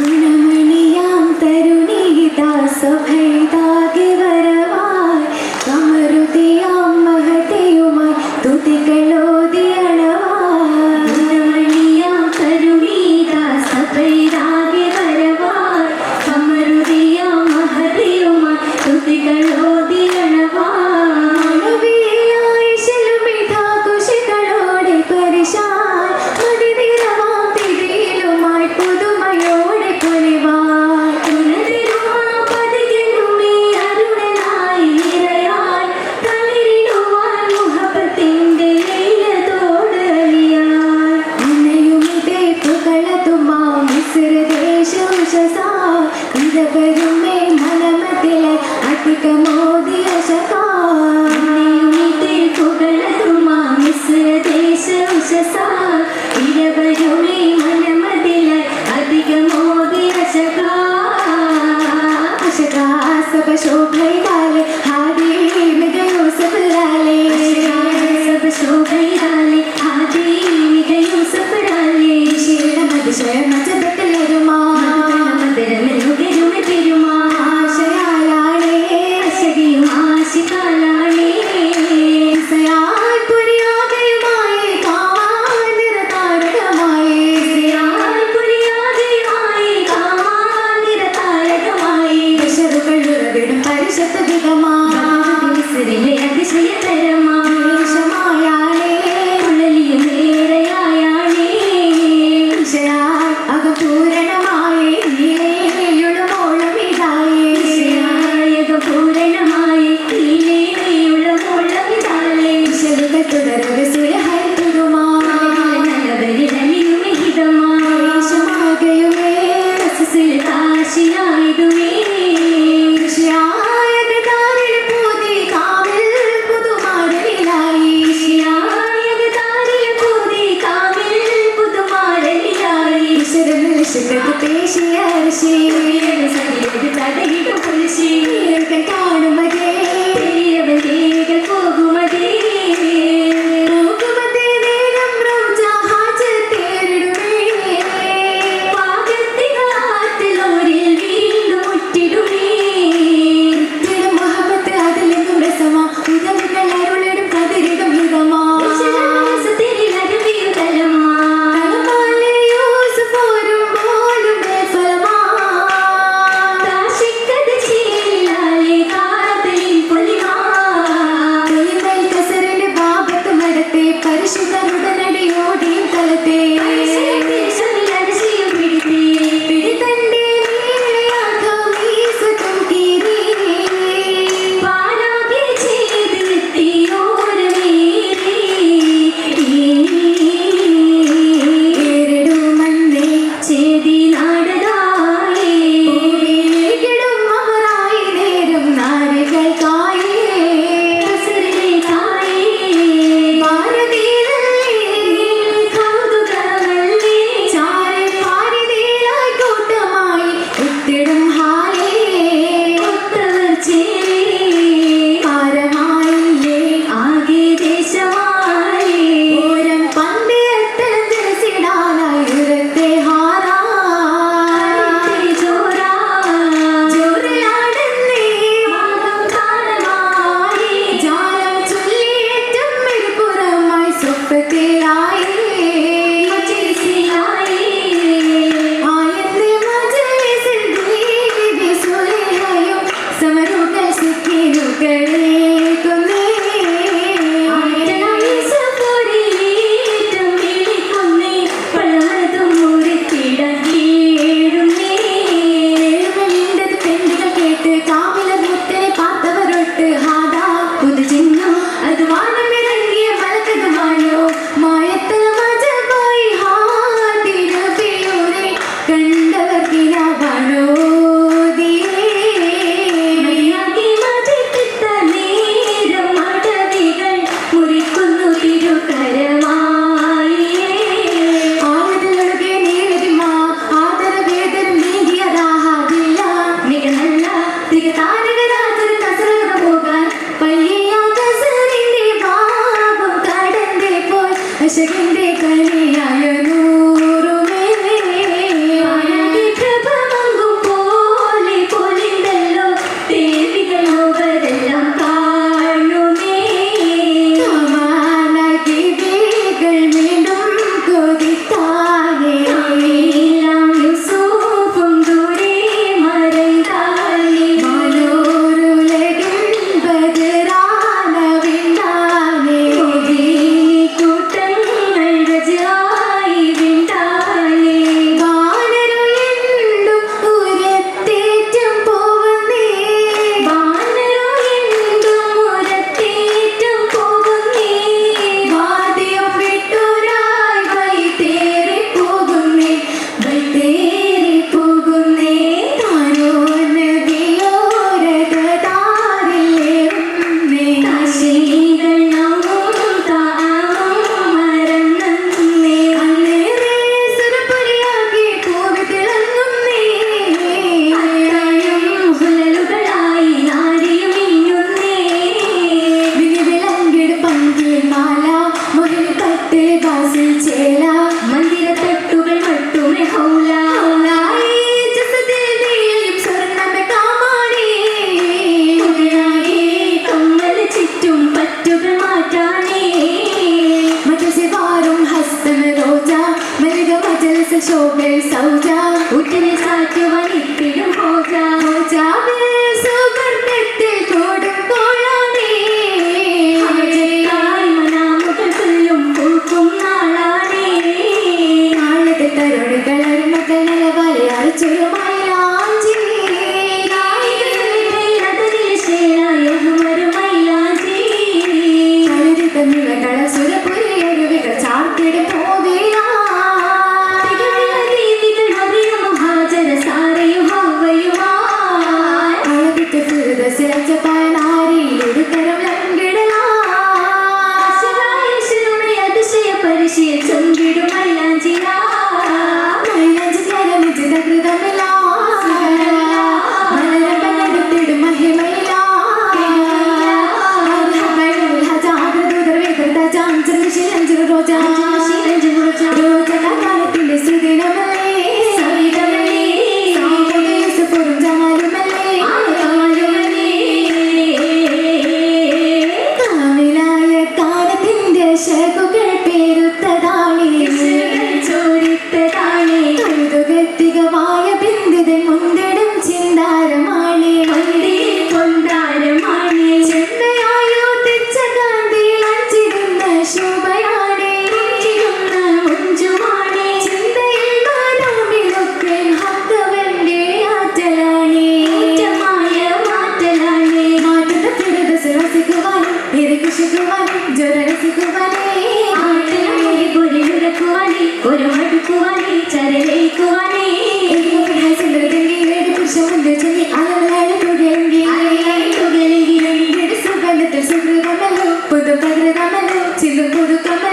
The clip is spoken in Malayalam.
पूनमणियाँ तरुणीता सभै ശോഭയ കൗതുകമാസിലെ അതിശയതരമായാളേ ഉള്ളിയും നേരെയായാളേ അകപൂരണമായേ നീളമോളം ഇതായേ പൂരണമായി നീളമോളം ഇതായേ ശരീരത്തുടരെ ശുദ്ധത്തു പേശി അരശി. സഖിയത് തടകിടും പുലശി കാണും शोभे सौजा उठले साथ वनित्य हो जा हो जावे down. ചിലുകുരു കമല